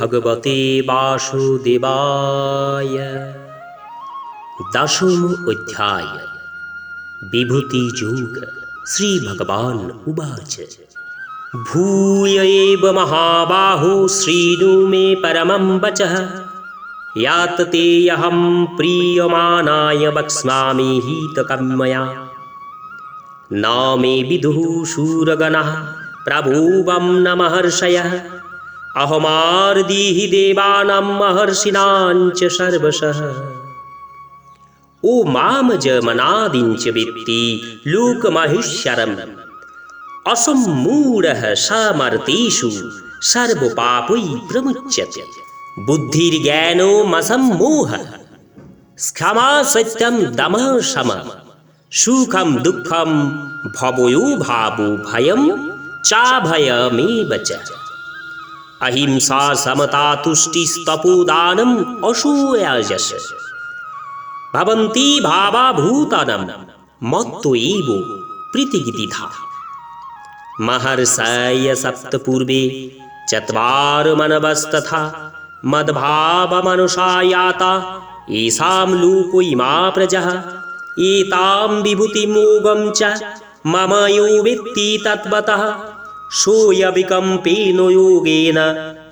ভগবতে বাসুদেবায়। দশম অধ্যায়। বিভূতি যোগ। শ্রী ভগবান উবাচ। ভূয় এব মহাবাহো শ্রীণু মে পরমম বচ। ইয়াততেহম প্রিয়মানায় বক্ষ্মামি হিতকম্ময়া না মে বিদুः শূরগণः प्रभुवं न अहमार्दिहि देवानां महर्षिणां च सर्वशः ও মাম জমনাদিঞ্চ বিত্তি লোকমহিষ্যরম অসম্মূঢ় সমর্তেষু সর্বপাপৈ প্রমুচ্যতে বুদ্ধির্জ্ঞানমসম্মোহ ক্ষমা সত্যম দম শম সুখম দুঃখম ভবয়ো ভাবো ভয়ম চাভয়মেব চ অহিংসা সমতা তুষ্টিস্তপোদানম অসূয়াজস ভবন্তি ভাবাভূতানম মত্ত এব প্রীতিগিতিধা महर्षय सप्तपूर्वे चत्वारमनवस्तथा मद्भावमनुषायाता येषां लोको इमा प्रजः एतां विभूतिमोगं च मम यो वेत्ति तत्त्वतः সোয়াবিকম্পেন যোগেন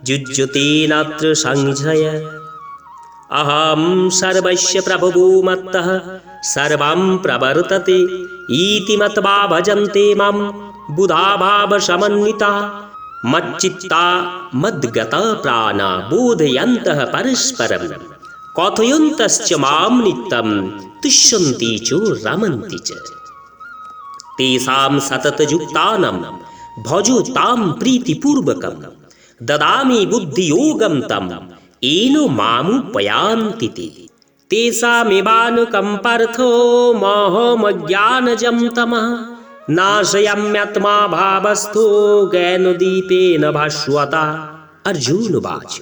যুজ্যতেনাত্র সংশয় অহম সর্বস্য প্রভবুমত্ত সর্বাম প্রবর্ততে, ইতি মত্বা ভজন্তে মাম বুধাভাব সমন্বিতা। মচ্চিত্তা মদ্গত প্রাণা বোধয়ন্ত পরস্পরম। কথয়ন্তশ্চ মাম নিত্যম, তুষ্যন্তি চো রমন্তি চ। তেষাম সততযুক্তানাম ভজ তাম প্রীতিপূর্বকম। দদামি বুদ্ধিযোগম তম। এন মামুপয়ান্তিতে তেষামেবানুকম্পার্থো মহমজ্ঞানজম তমঃ। নাশয়াম্যাত্মা ভাবস্থো জ্ঞানদীপেন ভাস্বতা অর্জুন বাচ।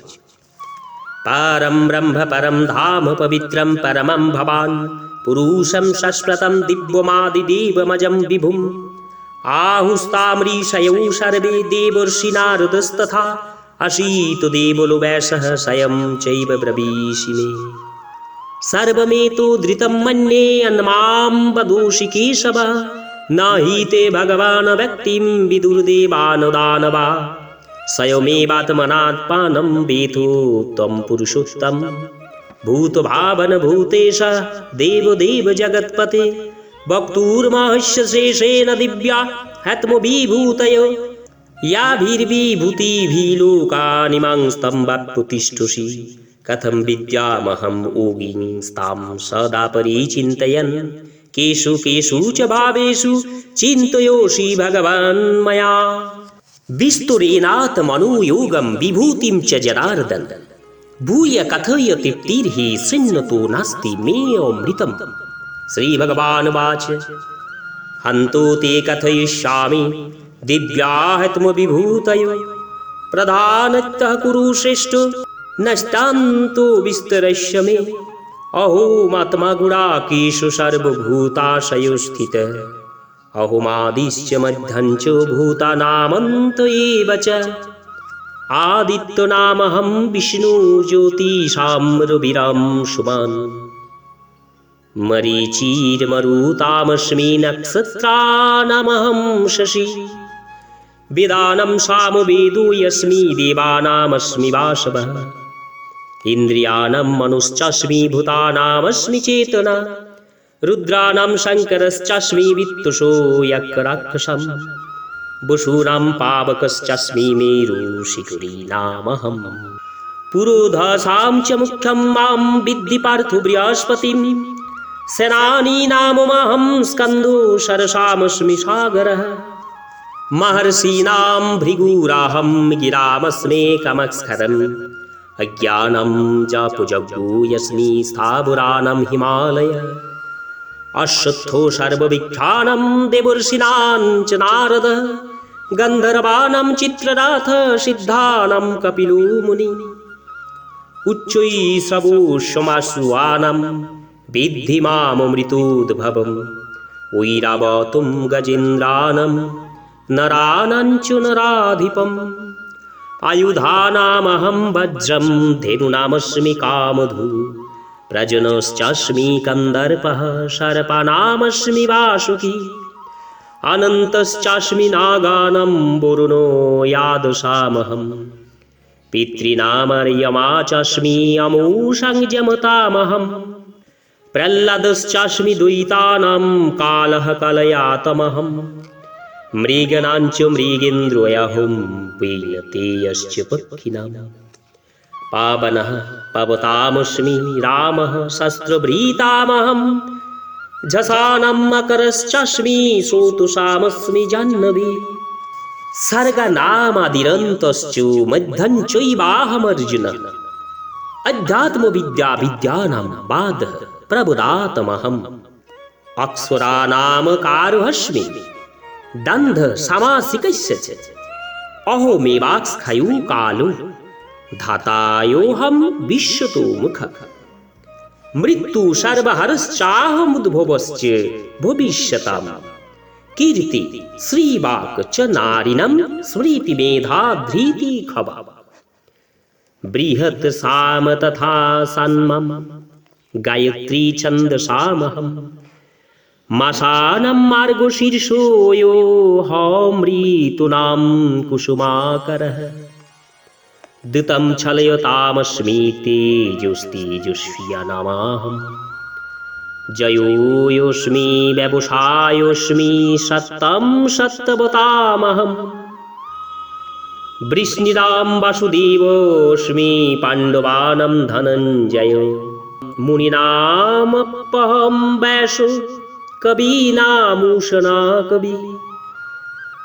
পারম ব্রহ্ম পরম ধাম পবিত্রম পরমম ভবান। পুরুষম সস্প্রতম দিব্যমাদিদেবমজম বিভুম। आहुस्तामृषयौ सर्वे देवर्षिनारदस्तथा अशीतो देवलो वैशः स्वयं चैव ब्रवीषि मे। सर्वमेतो धृतं मन्ये अन्मां वदोषि केशव न हि ते भगवान् व्यक्तिं विदुर्देवानुदानवा। स्वयमेवात्मनात्मानं वेथो त्वं पुरुषोत्तम। भूतभावन भूतेश देवदेव जगत्पते ভক্তুর্মাহস্য শেষেণ দিব্যা হ্যাত্মবিভূতয় ইয়াভির্বিভূতিভিলোকানিমাং স্তম্বাत् প্রতিষ্ঠুষি কথম বিদ্যামহম ওগিনী স্তাম সদা পরিচিন্তয়ন কেশু কেশু চ ভাবেশু চিন্তয়োষি ভগবান ময়া বিস্তরেনাথ মনোযোগম বিভূতিম চ জনার্দন ভূয় কথয়তি তীর্হি শৃণ্ণতো নাস্তি মে অমৃতম श्रीभगवानुवाच हन्तो ते कथयिष्यामि दिव्याहत्मविभूतयो प्रधानतः कुरु श्रेष्ठ नष्टान्तो विस्तरस्य मे अहोमात्मा गुणाकेषु सर्वभूताशयो स्थित अहोमादिश्च मध्यं च भूतानामन्त एव च आदित्यनामहं विष्णु ज्योतिषां रविरां शुमान् मरीचिर्मरुतामस्मि नक्षत्राणामहं शशि। वेदानं सामवेदो यस्मि देवानामस्मि वासवः इन्द्रियाणां मनुश्चास्मि भूतानामस्मि चेतना। रुद्राणां शङ्करश्चास्मि वित्तुषो यक्षराक्षसं वसूनां पावकश्चास्मि मेरुशिखरीनामहम्। पुरोधसां च मुख्यं मां विद्धि पार्थो बृहस्पतिं सेनानीनामहं स्कन्दो सरसामस्मि सागरः महर्षीणां भृगुराहं गिरामस्मेकमस्खरम् अज्ञानं जापुजग्गो यस्मि स्थावुरानं हिमालय अश्वत्थो सर्वविख्यानं देवर्षिणां च नारद गन्धर्वाणां चित्रनाथ सिद्धानां कपिलो मुनि उच्चैः श्रवोष्माश्रुवानं विद्धि माममृतोद्भवम् ऐरावतुं गजेन्द्रानं नराणां च नराधिपम् आयुधानामहं वज्रं धेनुनामस्मि कामधु प्रजनश्चास्मि कन्दर्पः सर्पानामस्मि वासुकी अनन्तश्चास्मि नागानं वरुणो यादशामहम् पितॄणामर्यमा चास्मि अमूषङ्जमतामहम् प्रह्लादश्चास्मि द्वैतानां कालः कलयातमहम् मृगणाञ्च मृगेन्द्रोऽहं वैनतेयश्च पक्षिणाम् पावनः पवतामस्मि रामः शस्त्रभृतामहं झसानं मकरश्चास्मि सोतुषामस्मि जाह्नवी सर्गनामादिरन्तश्च मध्यञ्चैवाहमर्जुन अध्यात्मविद्या विद्यानां बाधः प्रबुदातमहम् अक्षरानामकारुहस्मि दन्ध समासिकस्य च अहोमेवाक्स्खयु कालो। धातायोऽहं विश्वतो मुखः। मृत्यु सर्वहरश्चाहमुद्भवश्च भविष्यताम्। कीर्ति श्रीवाक् च नारिणं स्मृतिमेधा धृति खवा बृहत् साम तथा গায়ত্রী ছন্দসামহম মাসানম মার্গ শীর্ষোয় হমৃতুনাম কুসুমাকরহ দিতম ছলয়তামস্মি তেজস্তেজস্বিয়া নামাহম জয়োস্মি ব্যবসায়স্মি সত্যম সত্যবতামহম। বৃষ্ণিরাম বাসুদেবস্মি পাণ্ডবানম ধনঞ্জয়। মুনিনামপ্যহম ব্যসু কবীনামূষণা কবি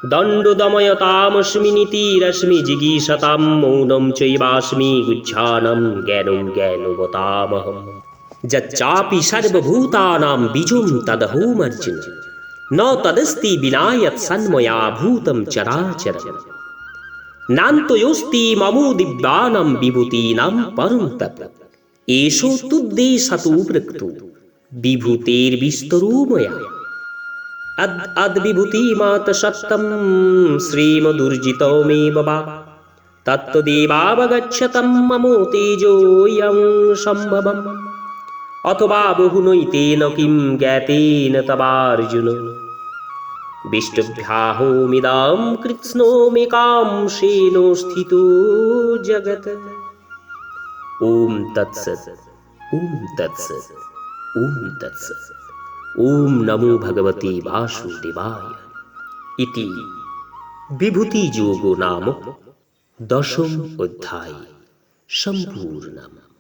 দণ্ডদময়তামস্মিনীতি রশ্মি জিগীষতাম মৌনম চৈবাস্মি গুচ্ছানম জ্ঞানম জ্ঞানবতামহম যচ্চাপি সর্বভূতানাম বিজুম তদহোমর্জুন ন তদস্তি বিনায়ত সন্ময়া ভূতম চরাচরম নান্তয়োস্তি মমো দিব্যানম বিভূতীনাম পরম তপ্রত এসো তুদ্দেশাত উপরক্ত। বিভূতের বিস্তরূপয়া। মাত সত্তম শ্রীম শ্রীমদুর্জিতৌ মে বাবা তত্ত্ব দেবাবগচ্ছতম মম তেজোয়ং সম্ভবম। অথবা বহু বহুনৈতেন কিম জ্ঞাতেন তবার্জুন। বিষ্টভ্যাহোমিদাম কৃৎস্নোমিকাম সেনো স্থিত জগত ওম তৎসৎ ওম তৎসৎ ওম তৎসৎ, ওম নমো ভগবতে বাসুদেবায় ইতি। বিভূতি যোগ নাম দশম অধ্যায় সম্পূর্ণম।